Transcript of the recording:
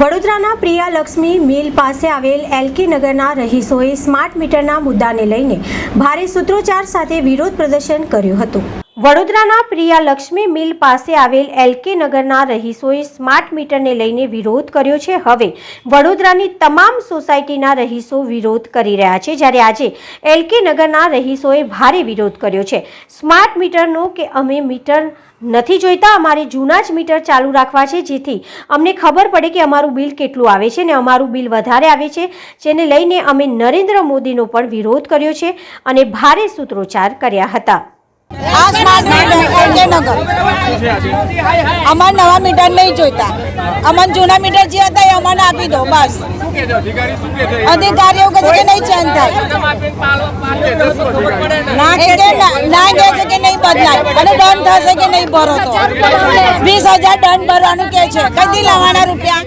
વડોદરાના પ્રિયા લક્ષ્મી મિલ પાસે આવેલ એલકે નગરના રહીશોએ સ્માર્ટ મીટરના મુદ્દાને લઈને ભારે સૂત્રોચ્ચાર સાથે વિરોધ પ્રદર્શન કર્યું હતું. વડોદરાના પ્રિયા લક્ષ્મી મિલ પાસે આવેલ એલકે નગરના રહીશોએ સ્માર્ટ મીટરને લઈને વિરોધ કર્યો છે. હવે વડોદરાની તમામ સોસાયટીના રહીશો વિરોધ કરી રહ્યા છે. જ્યારે આજે એલકે નગરના રહીશોએ ભારે વિરોધ કર્યો છે. સ્માર્ટ મીટરનો કે અમે મીટર નથી જોઈતા, અમારે જૂના જ મીટર ચાલુ રાખવા છે, જેથી અમને ખબર પડે કે અમારું બિલ કેટલું આવે છે ને અમારું બિલ વધારે આવે છે. જેને લઈને અમે નરેન્દ્ર મોદીનો પણ વિરોધ કર્યો છે અને ભારે સૂત્રોચ્ચાર કર્યા હતા. આ સ્માર્ટ મીટર અમાર નવા મીટર નહીં જોઈતા. અમને જૂના મીટર જે હતા એ અમને આપી દો, બસ. અધિકારીઓ કહે છે કે નહીં ચેન્જ થાય. ના કહે છે કે નહીં બદલાય. અને દંડ થશે કે નહીં ભરો તો. વીસ હજાર દંડ ભરવાનું કે છે. કદી લાવવાના રૂપિયા?